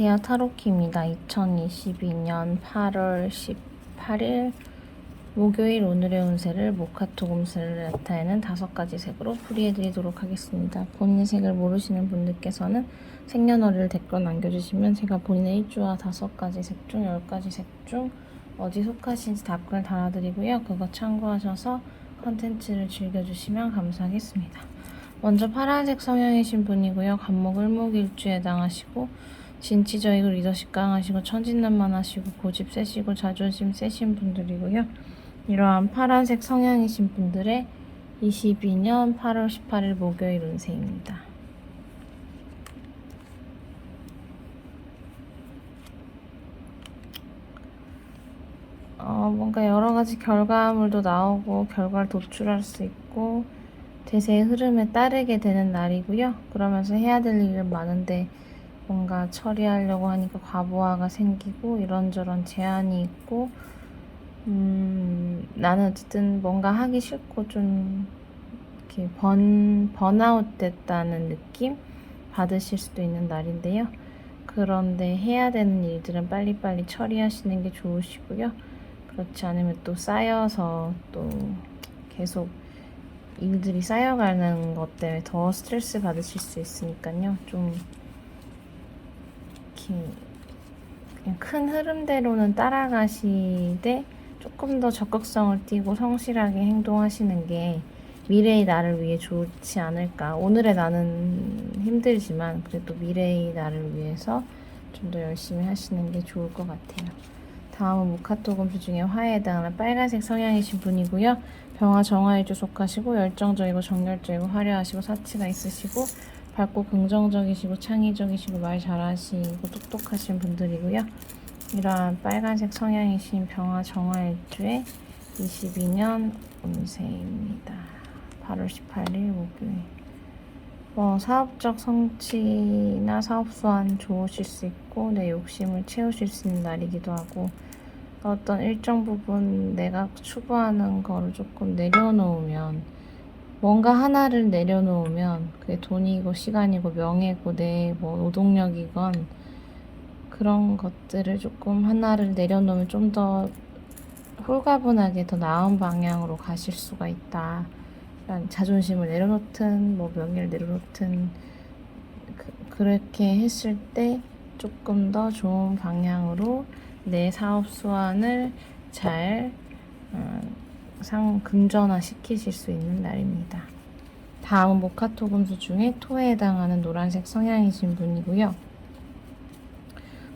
안녕하세요. 타로키입니다. 2022년 8월 18일 목요일 오늘의 운세를 모카토 곰세를 나타내는 다섯 가지 색으로 풀이해드리도록 하겠습니다. 본인의 색을 모르시는 분들께서는 생년월일 댓글 남겨주시면 제가 본인의 일주와 다섯 가지 색 중, 열 가지 색 중 어디 속하신지 답글 달아드리고요. 그거 참고하셔서 컨텐츠를 즐겨주시면 감사하겠습니다. 먼저 파란색 성향이신 분이고요. 간목 을목일주에 해당하시고 진취적이고 리더십 강하시고 천진난만하시고 고집 세시고 자존심 세신 분들이고요. 이러한 파란색 성향이신 분들의 22년 8월 18일 목요일 운세입니다. 어, 뭔가 여러 가지 결과물도 나오고 결과를 도출할 수 있고 대세의 흐름에 따르게 되는 날이고요. 그러면서 해야 될 일은 많은데 뭔가 처리하려고 하니까 과부하가 생기고 이런저런 제한이 있고 음, 나는 어쨌든 뭔가 하기 싫고 좀 이렇게 번, 번아웃 됐다는 느낌 받으실 수도 있는 날인데요. 그런데 해야 되는 일들은 빨리빨리 처리하시는 게 좋으시고요. 그렇지 않으면 또 쌓여서 또 계속 일들이 쌓여가는 것 때문에 더 스트레스 받으실 수 있으니까요. 좀 이렇게 그냥 큰 흐름대로는 따라가시되 조금 더 적극성을 띠고 성실하게 행동하시는 게 미래의 나를 위해 좋지 않을까. 오늘의 나는 힘들지만 그래도 미래의 나를 위해서 좀 더 열심히 하시는 게 좋을 것 같아요. 다음은 무카토 검수 중에 화에 해당하는 빨간색 성향이신 분이고요. 병화 정화일주 속하시고 열정적이고 정열적이고 화려하시고 사치가 있으시고 밝고 긍정적이시고 창의적이시고 말 잘하시고 똑똑하신 분들이고요. 이러한 빨간색 성향이신 병화 정화일주의 22년 운세입니다. 8월 18일 목요일. 뭐 사업적 성취나 사업 수완 좋으실 수 있고 내 욕심을 채우실 수 있는 날이기도 하고 어떤 일정 부분 내가 추구하는 거를 조금 내려놓으면 뭔가 하나를 내려놓으면 그게 돈이고 시간이고 명예고 내 뭐 노동력이건 그런 것들을 조금 하나를 내려놓으면 좀 더 홀가분하게 더 나은 방향으로 가실 수가 있다. 자존심을 내려놓든 뭐 명예를 내려놓든 그, 그렇게 했을 때 조금 더 좋은 방향으로 내 사업 수완을 잘 어, 상 금전화 시키실 수 있는 날입니다. 다음 모카토 금수 중에 토에 해당하는 노란색 성향이신 분이고요.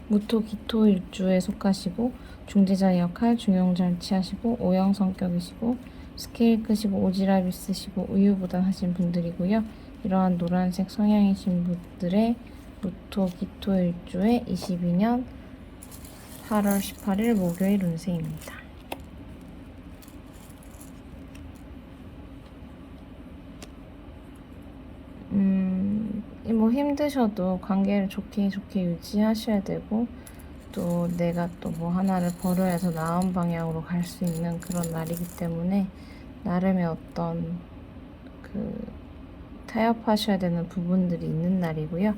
무토 기토 일주에 속하시고 중재자 역할 중용 잘 취하시고 오형 성격이시고 스케일 끄시고 오지랖 있으시고 우유부단하신 분들이고요. 이러한 노란색 성향이신 분들의 무토 기토 일주의 22년 8월 18일 목요일 운세입니다. 음, 뭐 힘드셔도 관계를 좋게 좋게 유지하셔야 되고 또 내가 또 뭐 하나를 버려야 더 나은 방향으로 갈 수 있는 그런 날이기 때문에 나름의 어떤 그 타협하셔야 되는 부분들이 있는 날이고요.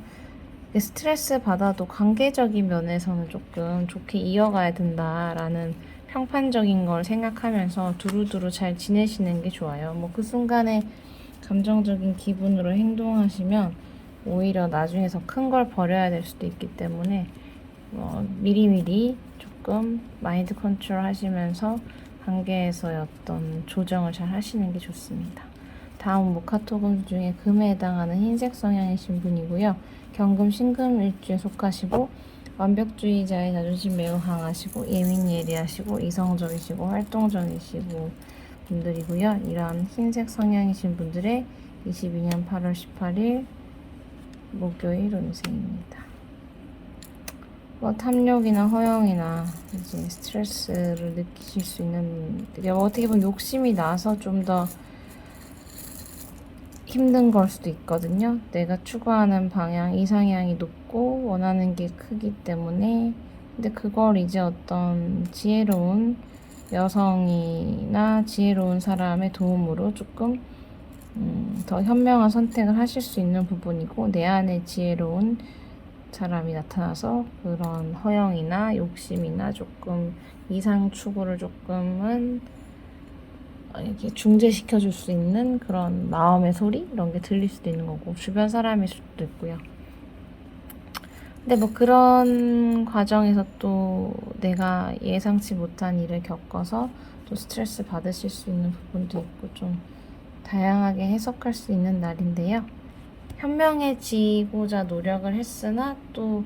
스트레스 받아도 관계적인 면에서는 조금 좋게 이어가야 된다라는 평판적인 걸 생각하면서 두루두루 잘 지내시는 게 좋아요. 뭐 그 순간에 감정적인 기분으로 행동하시면 오히려 나중에 더큰걸 버려야 될 수도 있기 때문에 뭐 미리미리 조금 마인드 컨트롤 하시면서 관계에서의 어떤 조정을 잘 하시는 게 좋습니다. 다음 모카토금 중에 금에 해당하는 흰색 성향이신 분이고요. 경금, 신금 일주에 속하시고 완벽주의자의 자존심 매우 강하시고 예민 예리하시고 이성적이시고 활동적이시고 분들이고요. 이러한 흰색 성향이신 분들의 22년 8월 18일 목요일 운세입니다. 뭐 탐욕이나 허영이나 이제 스트레스를 느끼실 수 있는 이게 어떻게 보면 욕심이 나서 좀 더 힘든 걸 수도 있거든요. 내가 추구하는 방향 이상향이 높고 원하는 게 크기 때문에 근데 그걸 이제 어떤 지혜로운 여성이나 지혜로운 사람의 도움으로 조금 음, 더 현명한 선택을 하실 수 있는 부분이고 내 안에 지혜로운 사람이 나타나서 그런 허영이나 욕심이나 조금 이상 추구를 조금은 이렇게 중재시켜 줄 수 있는 그런 마음의 소리 이런 게 들릴 수도 있는 거고 주변 사람일 수도 있고요. 근데 뭐 그런 과정에서 또 내가 예상치 못한 일을 겪어서 또 스트레스 받으실 수 있는 부분도 있고 좀 다양하게 해석할 수 있는 날인데요. 현명해지고자 노력을 했으나 또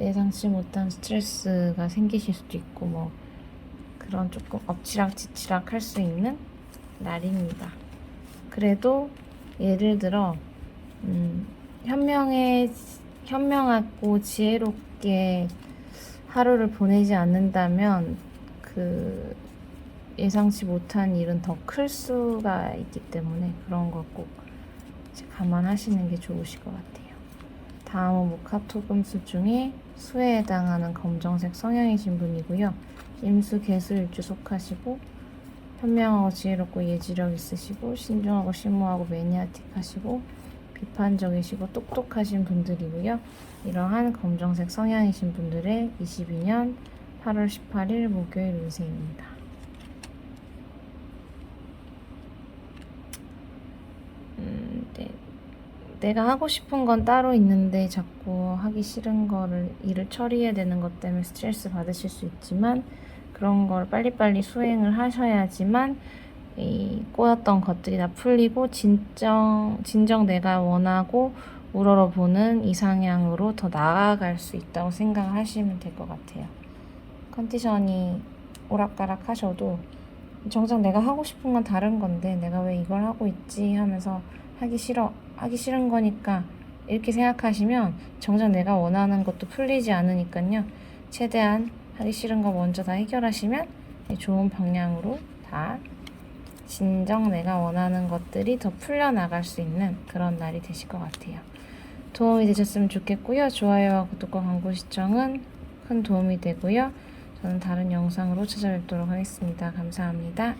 예상치 못한 스트레스가 생기실 수도 있고 뭐 그런 조금 엎치락 뒤치락 할 수 있는 날입니다. 그래도 예를 들어 음, 현명해 현명하고 지혜롭게 하루를 보내지 않는다면 그 예상치 못한 일은 더 클 수가 있기 때문에 그런 거 꼭 감안하시는 게 좋으실 것 같아요. 다음은 모카토금수 중에 수에 해당하는 검정색 성향이신 분이고요. 임수 개수일주 속하시고 현명하고 지혜롭고 예지력 있으시고 신중하고 심오하고 매니아틱하시고 비판적이시고 똑똑하신 분들이고요. 이러한 검정색 성향이신 분들의 22년 8월 18일 목요일 운세입니다. 음, 네. 내가 하고 싶은 건 따로 있는데 자꾸 하기 싫은 거를 일을 처리해야 되는 것 때문에 스트레스 받으실 수 있지만 그런 걸 빨리빨리 수행을 하셔야지만 이 꼬였던 것들이 다 풀리고 진정 진정 내가 원하고 우러러보는 이상향으로 더 나아갈 수 있다고 생각하시면 될 것 같아요. 컨디션이 오락가락 하셔도 정작 내가 하고 싶은 건 다른 건데 내가 왜 이걸 하고 있지 하면서 하기 싫어 하기 싫은 거니까 이렇게 생각하시면 정작 내가 원하는 것도 풀리지 않으니까요 최대한 하기 싫은 거 먼저 다 해결하시면 좋은 방향으로 다 진정 내가 원하는 것들이 더 풀려나갈 수 있는 그런 날이 되실 것 같아요. 도움이 되셨으면 좋겠고요. 좋아요와 구독과 광고 시청은 큰 도움이 되고요. 저는 다른 영상으로 찾아뵙도록 하겠습니다. 감사합니다.